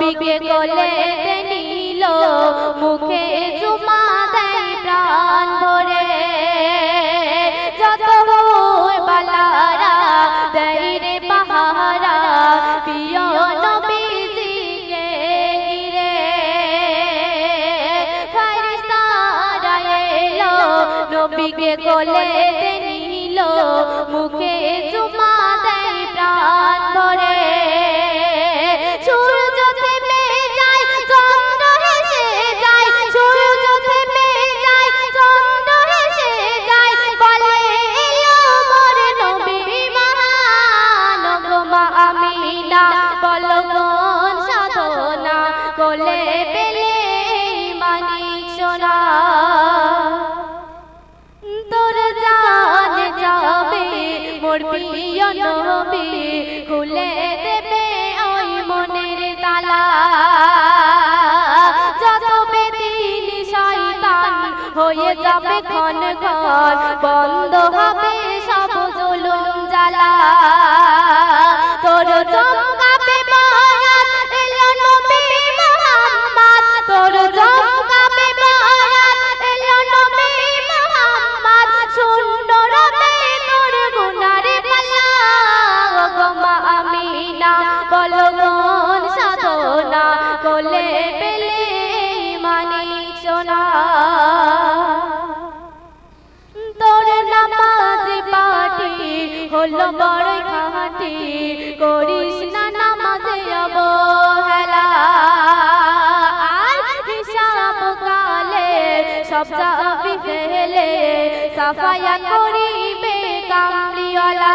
নবীকে কোলে নিল, মুখে চুমা দেয় প্রাণ ভরে। যত বালারা দেয় রে পাহারা পিয় নবীজিকে ঘিরে। ফারিস্তারা এলো, নবীকে কোলে নিল, মুখে কোলে পেলে মানিক সোনা। তোর জান যাবে মোর প্রিয় খুলে দেবে ওই মনের তালা। হয়ে যাবে ক্ষণ ক্ষণ বন্ধ হবে হলো বড় খাটি, করিস না নামাজে অবহেলা। আর হিসাব কালে সব যাবি ফেলে সাফায়া করিবে কামলিওয়ালা।